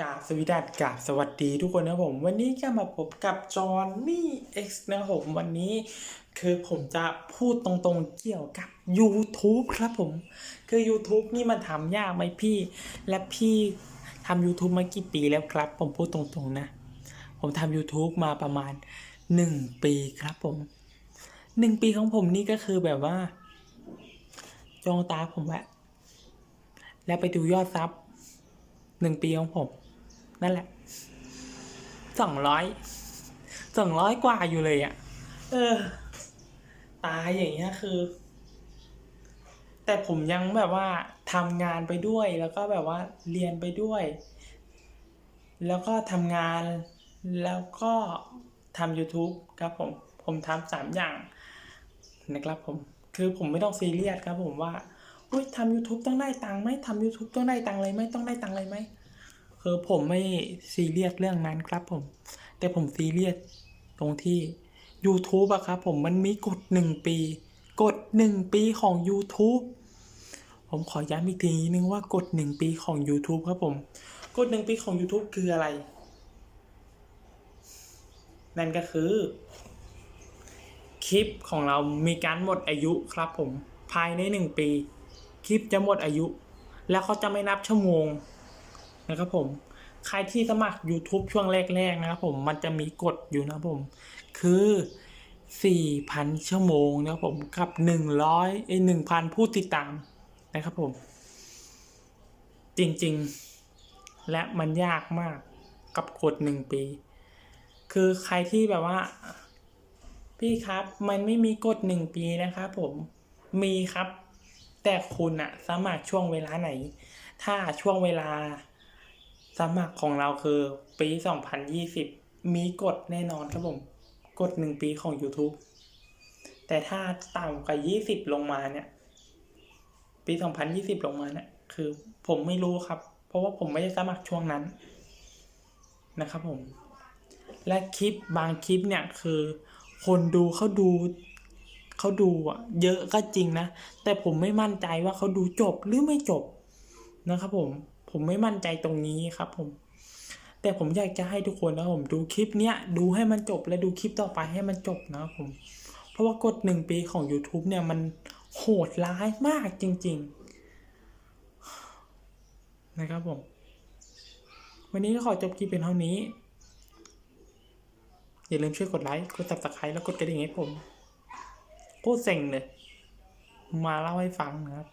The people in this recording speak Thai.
กาบสวีดัสกาบสวัสดีทุกคนนะผมวันนี้ก็มาพบกับจอห์นนี่ X นะครับผมวันนี้คือผมจะพูดตรงๆเกี่ยวกับ YouTube ครับผม คือ YouTube นี่มันทำยากไหมพี่ และพี่ทำ YouTube มากี่ปีแล้วครับ ผมพูดตรงๆนะ ผมทำ YouTube มาประมาณ 1 ปีครับผม 1 ปีของผมนี่ก็คือแบบว่า จองตาผมแหละแล้วไปดูยอดซับหนึ่งปีของผม นั่นแหละสองร้อยสองร้อยกว่าอยู่เลยอะ่ะ เออ ตายอย่างเงี้ยคือ แต่ผมยังแบบว่าทำงานไปด้วยแล้วก็แบบว่าเรียนไปด้วย แล้วก็ทำงานแล้วก็ทำ YouTube ครับผม ผมทำสามอย่างนะครับผม คือผมไม่ต้องซีเรียสครับผมว่าอุ้ยทำ YouTube ต้องได้ตังค์ไหมทำ YouTube ต้องได้ตังค์อะไรไหมต้องได้ตังค์อะไรไหม คือผมไม่ซีเรียสเรื่องนั้นครับผม แต่ผมซีเรียสตรงที่ YouTube อะครับผมมันมีกฎหนึ่งปี กฎหนึ่งปีของ YouTube ผมขอย้ำอีกทีนึงว่ากฎหนึ่งปีของ YouTube ครับผม กฎหนึ่งปีของ YouTube คืออะไร นั่นก็คือ คลิปของเรามีการหมดอายุครับผม ภายในหนึ่งปี คลิปจะหมดอายุ แล้วเขาจะไม่นับชั่วโมง นะครับผมใครที่สมัคร YouTube ช่วงแรกๆนะครับผมมันจะมีกฎอยู่นะครับผม คือ 4,000 ชั่วโมงนะครับผมกับ 100ไอ้1,000 ผู้ติดตามนะครับผม จริงๆ และมันยากมากกับกฎหนึ่งปี คือใครที่แบบว่า พี่ครับมันไม่มีกฎหนึ่งปีนะครับผมมีครับ แต่คุณอะสมัครช่วงเวลาไหน ถ้าช่วงเวลา สมัครของเราคือปี 2020 มีกฎแน่นอนครับผม กฎหนึ่งปีของ YouTube แต่ถ้าต่ำกว่า 20 ลงมาเนี่ย ปี 2020 ลงมาเนี่ย คือผมไม่รู้ครับ เพราะว่าผมไม่ได้สมัครช่วงนั้นนะครับผม และคลิปบางคลิปเนี่ยคือคนดูเขาดูเขาดูอะเยอะก็จริงนะ แต่ผมไม่มั่นใจว่าเขาดูจบหรือไม่จบนะครับผม ผมไม่มั่นใจตรงนี้ครับผม แต่ผมอยากจะให้ทุกคนนะผมดูคลิปเนี้ยดูให้มันจบและดูคลิปต่อไปให้มันจบนะครับผม เพราะว่ากฎหนึ่งปีของ YouTube เนี่ยมันโหดร้ายมากจริง ๆ นะครับผม วันนี้ก็ขอจบคลิปเป็นเท่านี้ อย่าลืมช่วยกดไลค์ กด subscribe แล้วกดกระดิ่งให้ผมโคตรเซ็งเลย มาเล่าให้ฟังนะครับ